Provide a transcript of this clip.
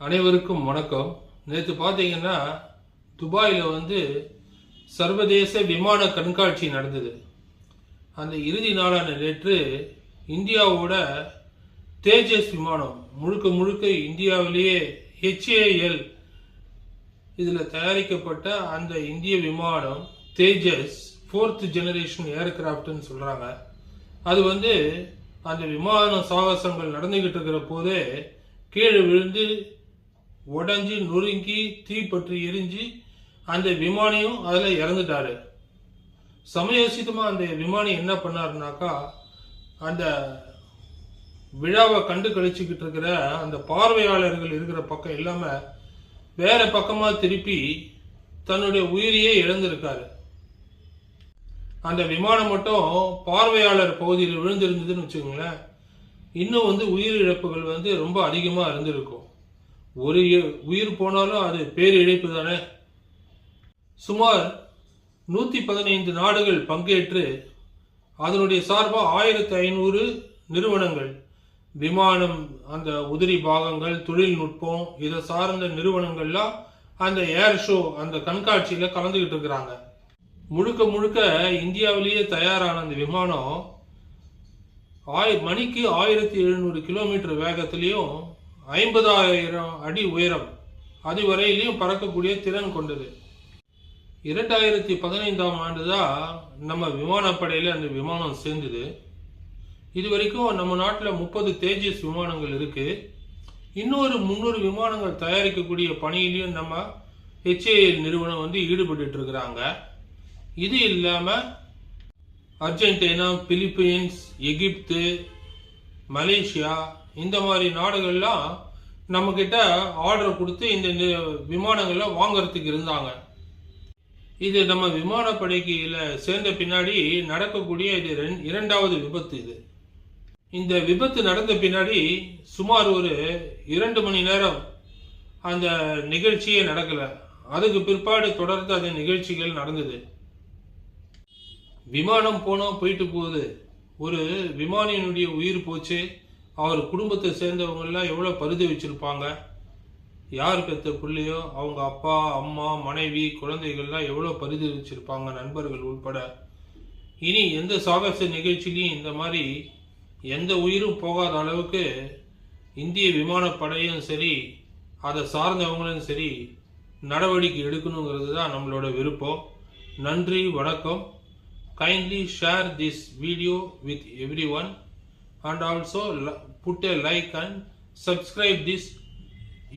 அனைவருக்கும் வணக்கம். நேற்று பார்த்தீங்கன்னா துபாயில் வந்து சர்வதேச விமான கண்காட்சி நடந்தது. அந்த இறுதி நாளான நேற்று இந்தியாவோட தேஜஸ் விமானம் முழுக்க முழுக்க இந்தியாவிலேயே ஹெச்ஏஎல் இதில் தயாரிக்கப்பட்ட அந்த இந்திய விமானம் தேஜஸ் ஃபோர்த் ஜெனரேஷன் ஏர்கிராஃப்ட்னு சொல்கிறாங்க அது வந்து அந்த விமான சாகசங்கள் நடந்துகிட்டு இருக்கிற போதே கீழே விழுந்து உடஞ்சி நொறுங்கி தீப்பற்றி எரிஞ்சு அந்த விமானியும் அதில் இறந்துட்டாரு. சமயோசிதமாக அந்த விமானி என்ன பண்ணாருனாக்கா அந்த விழாவை கண்டு கழிச்சுக்கிட்டு இருக்கிற அந்த பார்வையாளர்கள் இருக்கிற பக்கம் இல்லாமல் வேற பக்கமாக திருப்பி தன்னுடைய உயிரையே இழந்திருக்காரு. அந்த விமானம் மட்டும் பார்வையாளர் பகுதியில் விழுந்திருந்ததுன்னு வச்சுக்கோங்களேன் இன்னும் வந்து உயிரிழப்புகள் வந்து ரொம்ப அதிகமாக இருந்திருக்கும். ஒரு உயிர் போனாலும் அது பேரிழைப்பு தானே? சுமார் நூற்றி பதினைந்து நாடுகள் பங்கேற்று அதனுடைய சார்பாக ஆயிரத்தி ஐநூறு நிறுவனங்கள் விமானம் அந்த உதிரி பாகங்கள் தொழில்நுட்பம் இதை சார்ந்த நிறுவனங்கள்லாம் அந்த ஏர் ஷோ அந்த கண்காட்சியில் கலந்துக்கிட்டு இருக்கிறாங்க. முழுக்க முழுக்க இந்தியாவிலேயே தயாரான அந்த விமானம் ஆய் மணிக்கு ஆயிரத்தி எழுநூறு கிலோமீட்டர் வேகத்திலையும் ஐம்பதாயிரம் அடி உயரம். அதுவரையிலையும் பறக்கக்கூடிய திறன் கொண்டது. இரண்டாயிரத்தி பதினைந்தாம் ஆண்டு தான் நம்ம விமானப்படையில் அந்த விமானம் சேர்ந்தது. இது வரைக்கும் நம்ம நாட்டில் முப்பது தேஜஸ் விமானங்கள் இருக்குது இன்னொரு முந்நூறு விமானங்கள் தயாரிக்கக்கூடிய பணியிலையும் நம்ம ஹெச்ஏஎல் நிறுவனம் வந்து ஈடுபட்டு இருக்கிறாங்க. இது இல்லாமல் அர்ஜென்டினா பிலிப்பைன்ஸ் எகிப்து மலேசியா இந்த மாதிரி நாடுகள்லாம் நம்மக்கிட்ட ஆர்டர் கொடுத்து இந்த விமானங்களை வாங்குறதுக்கு இருந்தாங்க. இது நம்ம விமானப்படைக்கில சேர்ந்த பின்னாடி நடக்கக்கூடிய இது ரெண்- இரண்டாவது விபத்து இது. இந்த விபத்து நடந்த பின்னாடி சுமார் ஒரு இரண்டு மணி நேரம் அந்த நிகழ்ச்சியே நடக்கல. அதுக்கு பிற்பாடு தொடர்ந்து அந்த நிகழ்ச்சிகள் நடந்தது. விமானம் போனோம் போயிட்டு போகுது. ஒரு விமானியினுடைய உயிர் போச்சு. அவர் குடும்பத்தை சேர்ந்தவங்கெல்லாம் எவ்வளோ பருதி வச்சுருப்பாங்க? வச்சிருப்பாங்க யார் பெற்ற பிள்ளையோ அவங்க அப்பா அம்மா மனைவி குழந்தைகள்லாம் எவ்வளோ பரிதி வச்சுருப்பாங்க நண்பர்கள் உள்பட. இனி எந்த சாகச நிகழ்ச்சியிலையும் இந்த மாதிரி எந்த உயிரும் போகாத அளவுக்கு இந்திய விமானப்படையும் சரி அதை சார்ந்தவங்களும் சரி நடவடிக்கை எடுக்கணுங்கிறது தான் நம்மளோட விருப்பம். நன்றி வணக்கம். Kindly share this video with everyone and also put a like and subscribe this